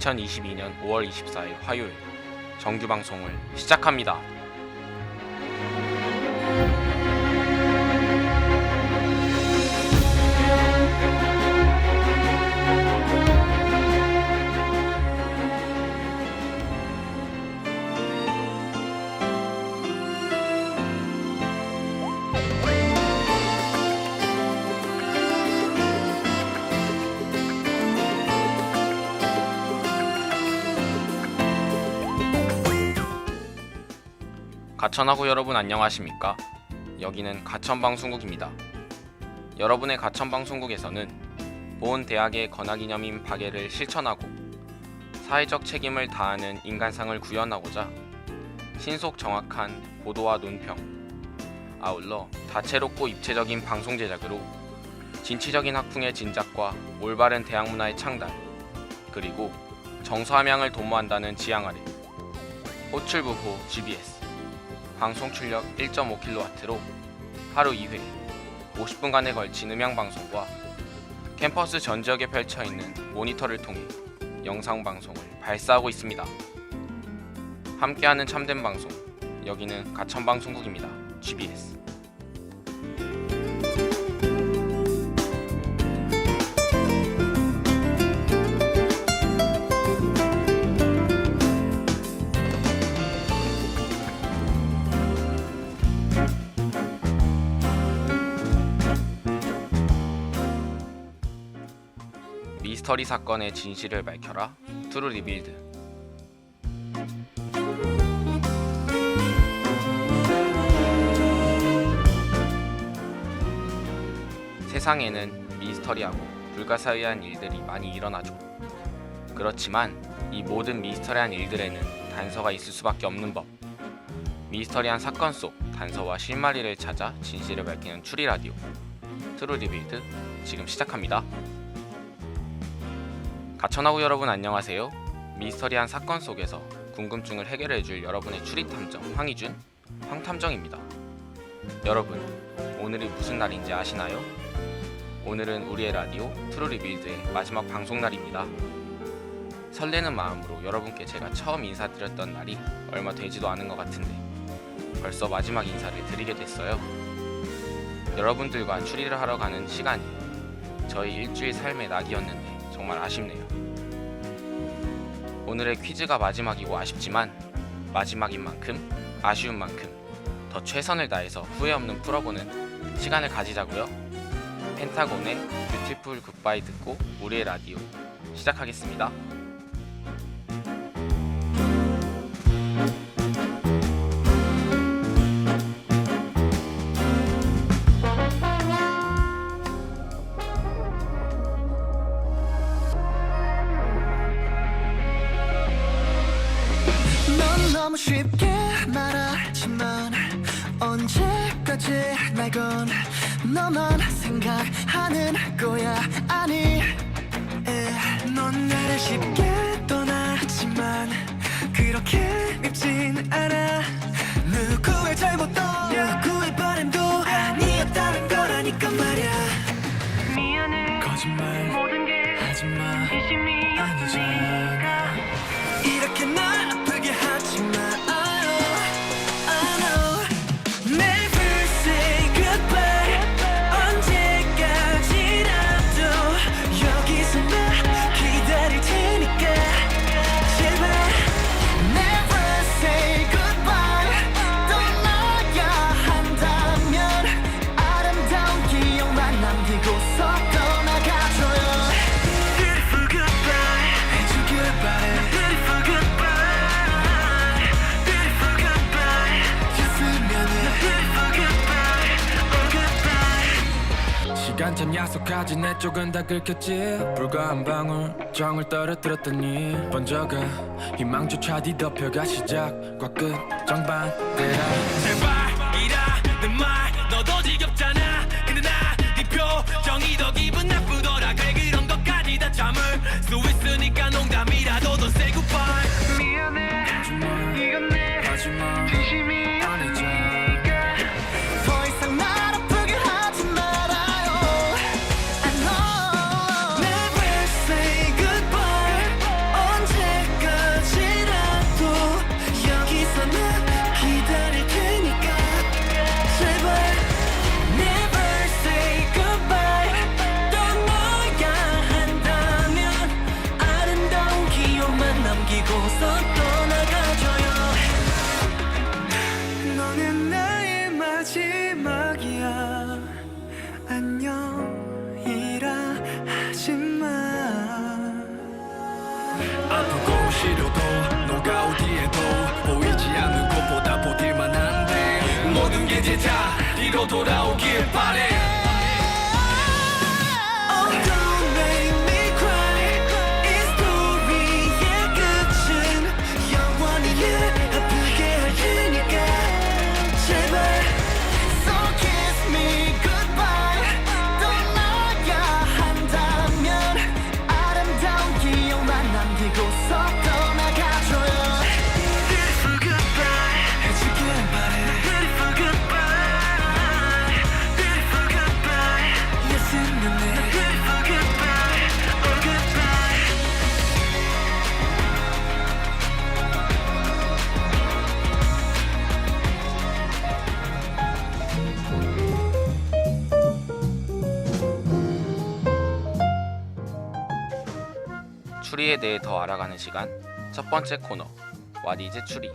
2022년 5월 24일 화요일 정규 방송을 시작합니다. 가천하고 여러분 안녕하십니까? 여기는 가천방송국입니다. 여러분의 가천방송국에서는 본 대학의 건화기념인 박애를 실천하고 사회적 책임을 다하는 인간상을 구현하고자 신속 정확한 보도와 논평, 아울러 다채롭고 입체적인 방송 제작으로 진취적인 학풍의 진작과 올바른 대학 문화의 창달, 그리고 정서함양을 도모한다는 지향 아래 호출부호 GBS 방송 출력 1.5kW로 하루 2회 50분간에 걸친 음향 방송과 캠퍼스 전 지역에 펼쳐 있는 모니터를 통해 영상 방송을 발사하고 있습니다. 함께하는 참된 방송 여기는 가천 방송국입니다. GBS. 미스터리 사건의 진실을 밝혀라. 트루 리빌드. 세상에는 미스터리하고 불가사의한 일들이 많이 일어나죠. 그렇지만 이 모든 미스터리한 일들에는 단서가 있을 수밖에 없는 법. 미스터리한 사건 속 단서와 실마리를 찾아 진실을 밝히는 추리 라디오. 트루 리빌드 지금 시작합니다. 가천하고 여러분 안녕하세요. 미스터리한 사건 속에서 궁금증을 해결해줄 여러분의 추리 탐정 황희준 황탐정입니다. 여러분 오늘이 무슨 날인지 아시나요? 오늘은 우리의 라디오 트루리빌드의 마지막 방송 날입니다. 설레는 마음으로 여러분께 제가 처음 인사드렸던 날이 얼마 되지도 않은 것 같은데 벌써 마지막 인사를 드리게 됐어요. 여러분들과 추리를 하러 가는 시간이 저희 일주일 삶의 낙이었는데 정말 아쉽네요. 오늘의 퀴즈가 마지막이고 아쉽지만 마지막인 만큼 아쉬운 만큼 더 최선을 다해서 후회 없는 풀어보는 시간을 가지자고요. 펜타곤의 뷰티풀 굿바이 듣고 우리의 라디오 시작하겠습니다. 참 약속하지. 내 쪽은 다 긁혔지. 불과 한 방울 정을 떨어뜨렸더니 번져가 희망조차 뒤덮여가 시작과 끝. 정반대라. 제발 이라는 말 너도 지겹잖아. 근데 나네 표정이 더 기분 나쁘더라. 그래 그런 것까지 다 참을 수 있으니까 농담이라도 더 goodbye 시간 첫 번째 코너 와디즈 추리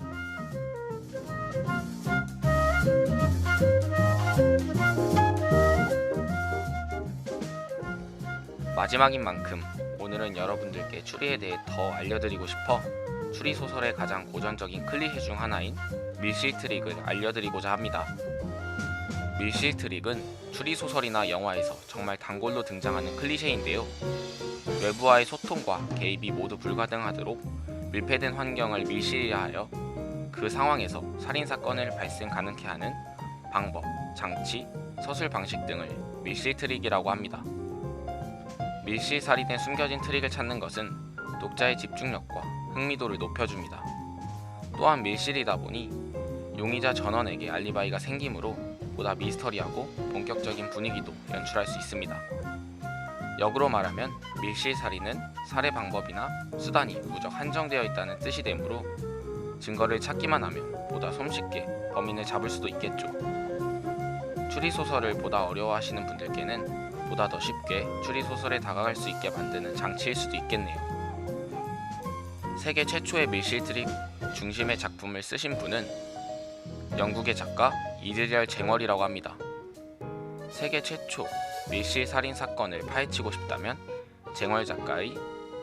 마지막인 만큼 오늘은 여러분들께 추리에 대해 더 알려드리고 싶어 추리 소설의 가장 고전적인 클리셰 중 하나인 밀실 트릭을 알려드리고자 합니다. 밀실 트릭은 추리 소설이나 영화에서 정말 단골로 등장하는 클리셰인데요. 외부와의 소통과 개입이 모두 불가능하도록 밀폐된 환경을 밀실화하여 그 상황에서 살인 사건을 발생 가능케 하는 방법, 장치, 서술 방식 등을 밀실 트릭이라고 합니다. 밀실 살인의 숨겨진 트릭을 찾는 것은 독자의 집중력과 흥미도를 높여줍니다. 또한 밀실이다 보니 용의자 전원에게 알리바이가 생기므로 보다 미스터리하고 본격적인 분위기도 연출할 수 있습니다. 역으로 말하면 밀실 살인은 살해 방법이나 수단이 무적 한정되어 있다는 뜻이 되므로 증거를 찾기만 하면 보다 손쉽게 범인을 잡을 수도 있겠죠. 추리 소설을 보다 어려워하시는 분들께는 보다 더 쉽게 추리 소설에 다가갈 수 있게 만드는 장치일 수도 있겠네요. 세계 최초의 밀실 트릭 중심의 작품을 쓰신 분은 영국의 작가 이드리얼 쟁월이라고 합니다. 세계 최초 밀실 살인 사건을 파헤치고 싶다면 쟁월 작가의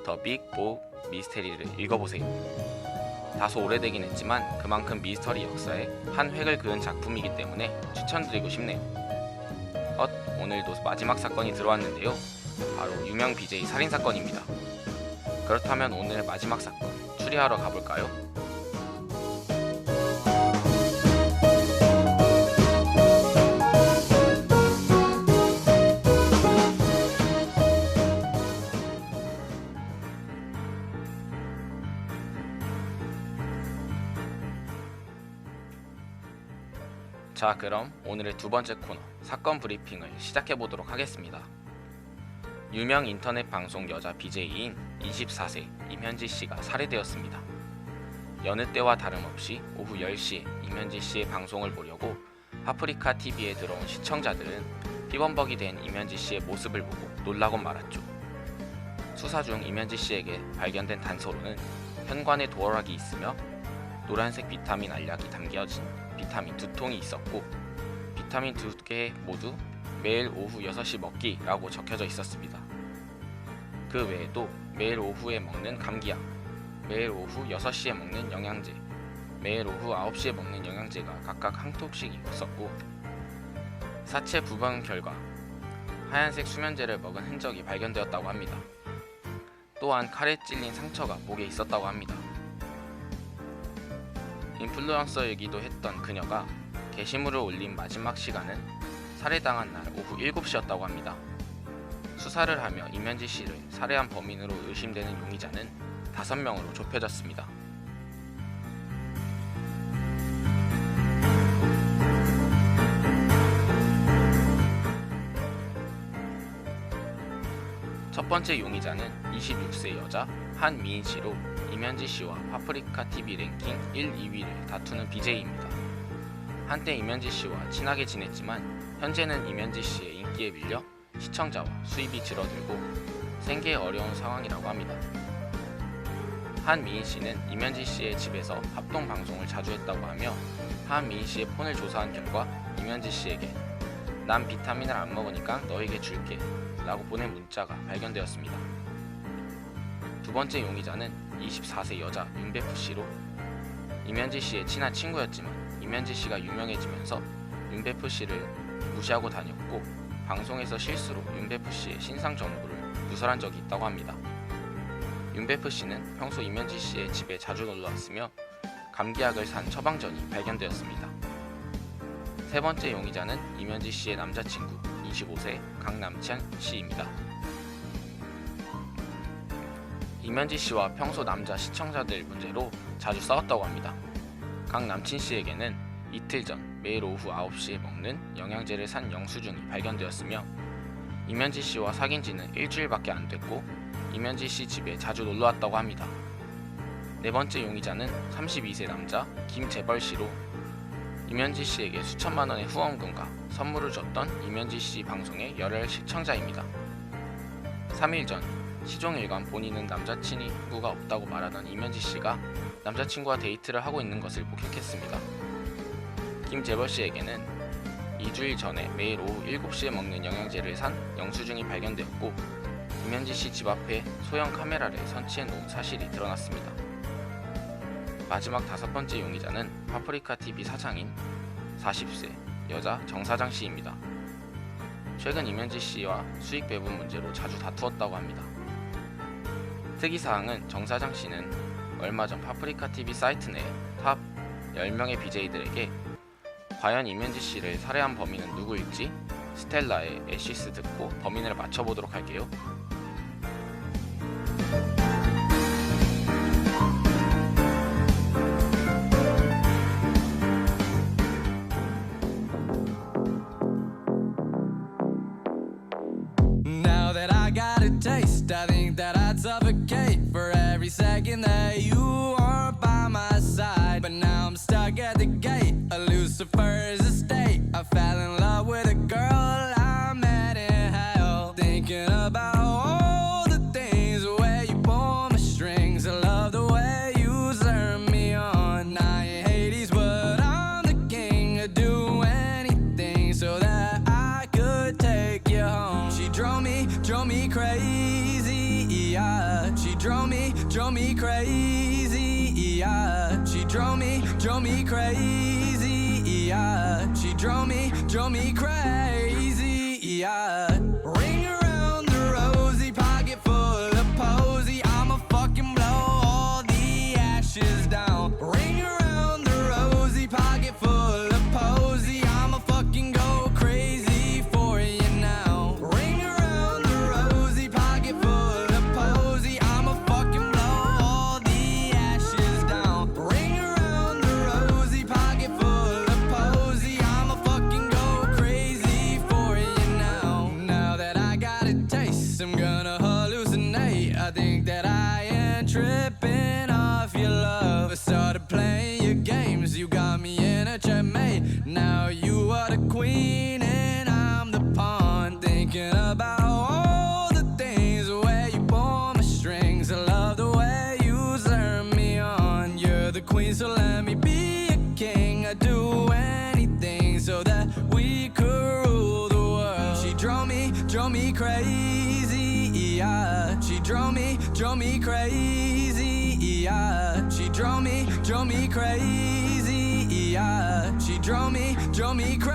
더 빅 보 미스테리를 읽어보세요. 다소 오래되긴 했지만 그만큼 미스터리 역사에 한 획을 그은 작품이기 때문에 추천드리고 싶네요. 엇 오늘도 마지막 사건이 들어왔는데요. 바로 유명 BJ 살인 사건입니다. 그렇다면 오늘 마지막 사건 추리하러 가볼까요? 자, 그럼 오늘의 두 번째 코너 사건 브리핑을 시작해 보도록 하겠습니다. 유명 인터넷 방송 여자 BJ인 24세 임현지 씨가 살해되었습니다. 여느 때와 다름없이 오후 10시에 임현지 씨의 방송을 보려고 파프리카 TV에 들어온 시청자들은 피범벅이 된 임현지 씨의 모습을 보고 놀라곤 말았죠. 수사 중 임현지 씨에게 발견된 단서로는 현관에 도어락이 있으며 노란색 비타민 알약이 담겨진 비타민 두 통이 있었고 비타민 두 개 모두 매일 오후 6시 먹기 라고 적혀져 있었습니다. 그 외에도 매일 오후에 먹는 감기약, 매일 오후 6시에 먹는 영양제, 매일 오후 9시에 먹는 영양제가 각각 한 통씩 있었고 사체 부검 결과 하얀색 수면제를 먹은 흔적이 발견되었다고 합니다. 또한 칼에 찔린 상처가 목에 있었다고 합니다. 인플루언서이기도 했던 그녀가 게시물을 올린 마지막 시간은 살해당한 날 오후 7시였다고 합니다. 수사를 하며 임현지 씨를 살해한 범인으로 의심되는 용의자는 5명으로 좁혀졌습니다. 첫 번째 용의자는 26세 여자 한미인 씨로 임현지 씨와 파프리카 TV 랭킹 1, 2위를 다투는 BJ입니다. 한때 임현지 씨와 친하게 지냈지만 현재는 임현지 씨의 인기에 밀려 시청자와 수입이 줄어들고 생계 어려운 상황이라고 합니다. 한미인 씨는 임현지 씨의 집에서 합동 방송을 자주 했다고 하며 한미인 씨의 폰을 조사한 결과 임현지 씨에게 난 비타민을 안 먹으니까 너에게 줄게 라고 보낸 문자가 발견되었습니다. 두 번째 용의자는 24세 여자 윤배프 씨로 임현지 씨의 친한 친구였지만 임현지 씨가 유명해지면서 윤배프 씨를 무시하고 다녔고 방송에서 실수로 윤배프 씨의 신상 정보를 누설한 적이 있다고 합니다. 윤배프 씨는 평소 이면지 씨의 집에 자주 놀러 왔으며 감기약을 산 처방전이 발견되었습니다. 세 번째 용의자는 이면지 씨의 남자친구 25세 강남찬 씨입니다. 이면지 씨와 평소 남자 시청자들 문제로 자주 싸웠다고 합니다. 강 남친 씨에게는 이틀 전 매일 오후 9시에 먹는 영양제를 산 영수증이 발견되었으며 이면지 씨와 사귄 지는 일주일밖에 안 됐고 이면지 씨 집에 자주 놀러 왔다고 합니다. 네 번째 용의자는 32세 남자 김재벌 씨로 이면지 씨에게 수천만 원의 후원금과 선물을 줬던 이면지 씨 방송의 열혈 시청자입니다. 3일 전 시종일관 본인은 남자친구가 없다고 말하던 이면지 씨가 남자친구와 데이트를 하고 있는 것을 목격했습니다. 김재벌 씨에게는 2주일 전에 매일 오후 7시에 먹는 영양제를 산 영수증이 발견되었고 이면지 씨 집 앞에 소형 카메라를 설치해 놓은 사실이 드러났습니다. 마지막 다섯 번째 용의자는 파프리카 TV 사장인 40세 여자 정사장 씨입니다. 최근 이면지 씨와 수익 배분 문제로 자주 다투었다고 합니다. 특이사항은 정 사장 씨는 얼마 전 파프리카 TV 사이트 내 탑 10명의 BJ들에게 과연 이면지 씨를 살해한 범인은 누구일지 스텔라의 애시스 듣고 범인을 맞춰보도록 할게요. Lucifer's estate. I fell in love with a girl I met in hell. Thinking about all the things where you pull my strings. I love the way you turn me on. I ain't Hades, but I'm the king. I'd do anything so that I could take you home. She drove me, drove me crazy. Yeah. She drove me, drove me crazy. Yeah. She drove me, drove me crazy. Yeah. She drove me, drove me crazy. Drove me, drove me crazy.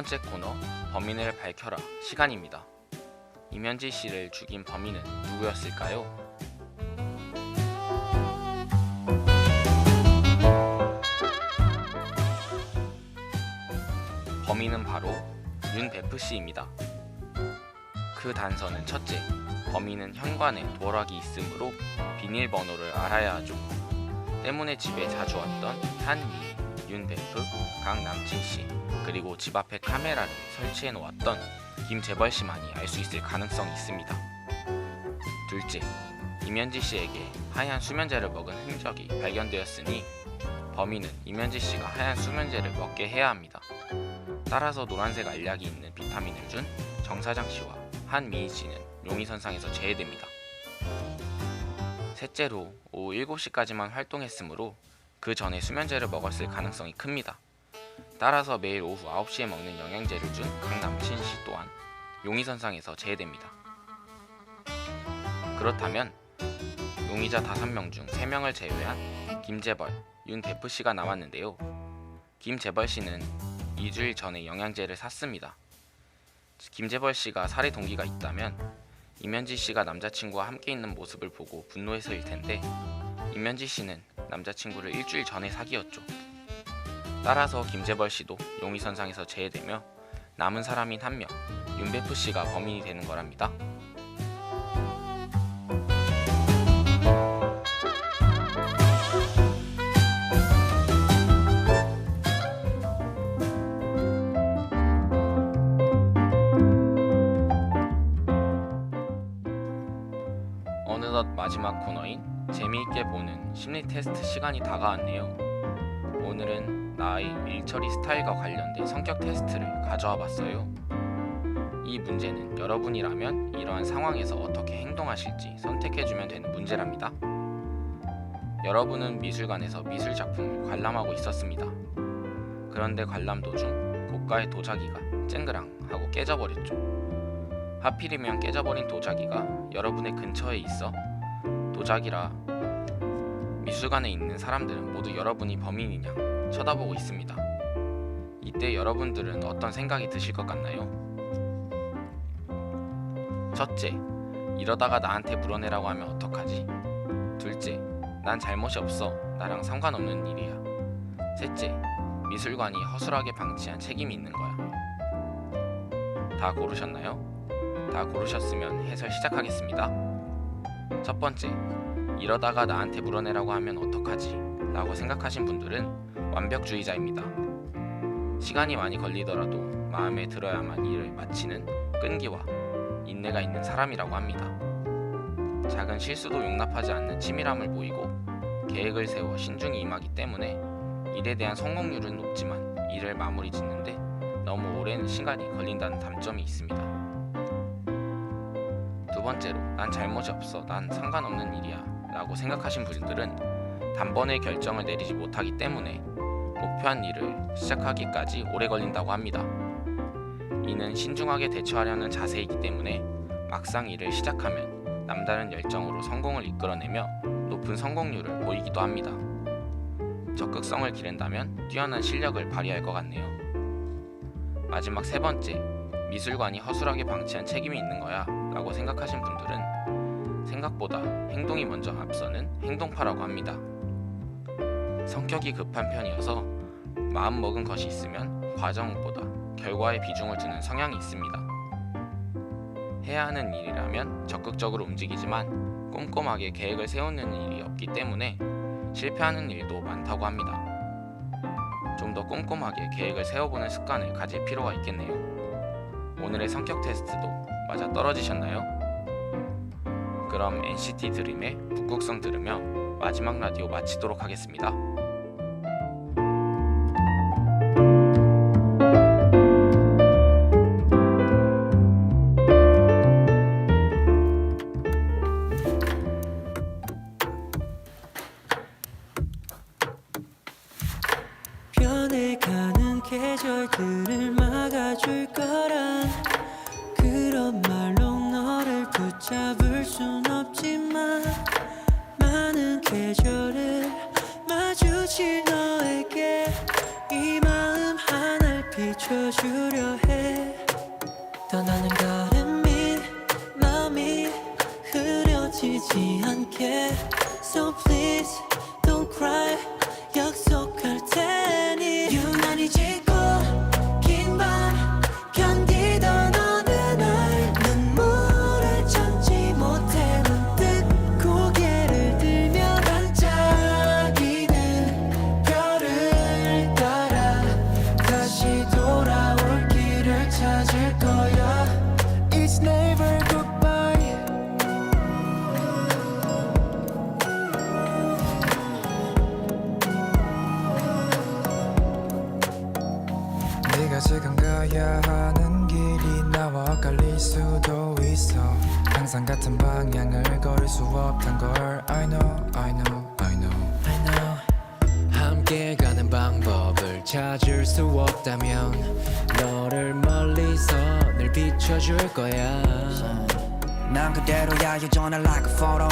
번째 코너 범인을 밝혀라 시간입니다. 이면지 씨를 죽인 범인은 누구였을까요? 범인은 바로 윤베프 씨입니다. 그 단서는 첫째, 범인은 현관에 도락이 있으므로 비밀번호를 알아야 하죠. 때문에 집에 자주 왔던 한미, 윤대프, 강남친 씨, 그리고 집 앞에 카메라를 설치해 놓았던 김재벌 씨만이 알 수 있을 가능성이 있습니다. 둘째, 임현지 씨에게 하얀 수면제를 먹은 흔적이 발견되었으니 범인은 임현지 씨가 하얀 수면제를 먹게 해야 합니다. 따라서 노란색 알약이 있는 비타민을 준 정사장 씨와 한미희 씨는 용의선상에서 제외됩니다. 셋째로 오후 7시까지만 활동했으므로 그 전에 수면제를 먹었을 가능성이 큽니다. 따라서 매일 오후 9시에 먹는 영양제를 준 강남친 씨 또한 용의선상에서 제외됩니다. 그렇다면 용의자 5명 중 3명을 제외한 김재벌, 윤대프 씨가 남았는데요. 김재벌 씨는 2주일 전에 영양제를 샀습니다. 김재벌 씨가 살해 동기가 있다면 임현지 씨가 남자친구와 함께 있는 모습을 보고 분노해서일 텐데 임현지 씨는 남자친구를 일주일 전에 사귀었죠. 따라서 김재벌 씨도 용의선상에서 제외되며 남은 사람인 한 명, 윤배프 씨가 범인이 되는 거랍니다. 어느덧 마지막 코너인 재미있게 보는 심리 테스트 시간이 다가왔네요. 오늘은 나의 일처리 스타일과 관련된 성격 테스트를 가져와 봤어요. 이 문제는 여러분이라면 이러한 상황에서 어떻게 행동하실지 선택해주면 되는 문제랍니다. 여러분은 미술관에서 미술 작품을 관람하고 있었습니다. 그런데 관람 도중 고가의 도자기가 쨍그랑 하고 깨져버렸죠. 하필이면 깨져버린 도자기가 여러분의 근처에 있어 도자기라 미술관에 있는 사람들은 모두 여러분이 범인이냐 쳐다보고 있습니다. 이때 여러분들은 어떤 생각이 드실 것 같나요? 첫째, 이러다가 나한테 물어내라고 하면 어떡하지? 둘째, 난 잘못이 없어. 나랑 상관없는 일이야. 셋째, 미술관이 허술하게 방치한 책임이 있는 거야. 다 고르셨나요? 다 고르셨으면 해설 시작하겠습니다. 첫 번째, 이러다가 나한테 물어내라고 하면 어떡하지? 라고 생각하신 분들은 완벽주의자입니다. 시간이 많이 걸리더라도 마음에 들어야만 일을 마치는 끈기와 인내가 있는 사람이라고 합니다. 작은 실수도 용납하지 않는 치밀함을 보이고 계획을 세워 신중히 임하기 때문에 일에 대한 성공률은 높지만 일을 마무리 짓는데 너무 오랜 시간이 걸린다는 단점이 있습니다. 두 번째로 난 잘못이 없어 난 상관없는 일이야 라고 생각하신 분들은 단번에 결정을 내리지 못하기 때문에 목표한 일을 시작하기까지 오래 걸린다고 합니다. 이는 신중하게 대처하려는 자세이기 때문에 막상 일을 시작하면 남다른 열정으로 성공을 이끌어내며 높은 성공률을 보이기도 합니다. 적극성을 기른다면 뛰어난 실력을 발휘할 것 같네요. 마지막 세 번째, 미술관이 허술하게 방치한 책임이 있는 거야 라고 생각하신 분들은 생각보다 행동이 먼저 앞서는 행동파라고 합니다. 성격이 급한 편이어서 마음 먹은 것이 있으면 과정보다 결과에 비중을 두는 성향이 있습니다. 해야 하는 일이라면 적극적으로 움직이지만 꼼꼼하게 계획을 세우는 일이 없기 때문에 실패하는 일도 많다고 합니다. 좀 더 꼼꼼하게 계획을 세워보는 습관을 가질 필요가 있겠네요. 오늘의 성격 테스트도 맞아 떨어지셨나요? 그럼 NCT 드림의 북극성 들으며 마지막 라디오 마치도록 하겠습니다. 비춰주려 해. 떠나는 걸음이 마음이 흐려지지 않게. So please don't cry 항상 같은 방향을 걸을 수 없단 걸 I know I know I know I know 함께 가는 방법을 찾을 수 없다면 너를 멀리서 늘 비춰줄 거야 난 그대로야 여전해 like a photo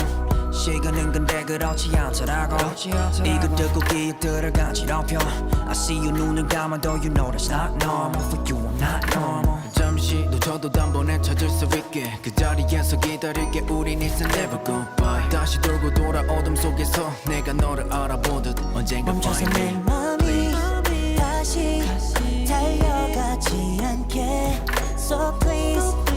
시간은 근데 그렇지 않더라고 이거 듣고 기억들을 간지럽혀 I see you 눈을 감아도 you know that's not normal For you I'm not normal 잠시 놓쳐도 단번에 찾을 수 있게 그 자리에서 기다릴게. 우린 it's never goodbye. 다시 돌고 돌아 어둠 속에서 내가 너를 알아보듯 언젠가 멈춰서 내 맘이 다시 달려가지 않게. So please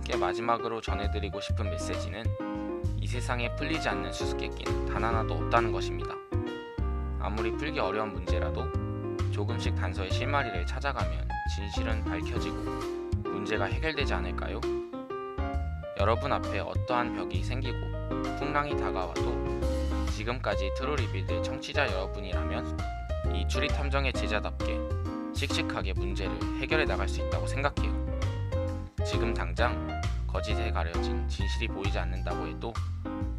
여러분께 마지막으로 전해드리고 싶은 메시지는 이 세상에 풀리지 않는 수수께끼는 단 하나도 없다는 것입니다. 아무리 풀기 어려운 문제라도 조금씩 단서의 실마리를 찾아가면 진실은 밝혀지고 문제가 해결되지 않을까요? 여러분 앞에 어떠한 벽이 생기고 풍랑이 다가와도 지금까지 트루 리빌드 청취자 여러분이라면 이 추리 탐정의 제자답게 씩씩하게 문제를 해결해 나갈 수 있다고 생각해요. 지금 당장 거짓에 가려진 진실이 보이지 않는다고 해도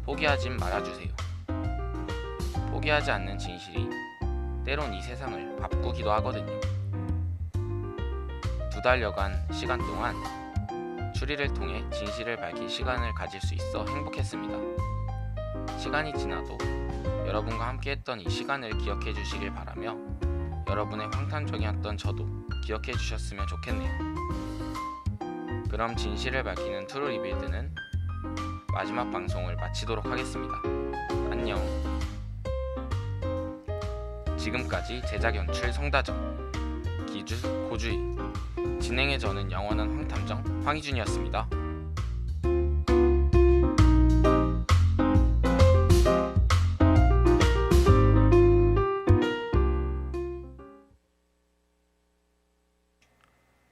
포기하진 말아주세요. 포기하지 않는 진실이 때론 이 세상을 바꾸기도 하거든요. 두 달여간 시간 동안 추리를 통해 진실을 밝힐 시간을 가질 수 있어 행복했습니다. 시간이 지나도 여러분과 함께 했던 이 시간을 기억해 주시길 바라며 여러분의 황탄적이었던 저도 기억해 주셨으면 좋겠네요. 그럼 진실을 밝히는 트루 리빌드는 마지막 방송을 마치도록 하겠습니다. 안녕. 지금까지 제작 연출 성다정, 기주 고주희, 진행의 저는 영원한 황탐정 황희준이었습니다.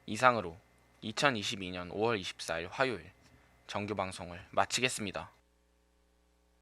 이상으로 2022년 5월 24일 화요일 정규 방송을 마치겠습니다.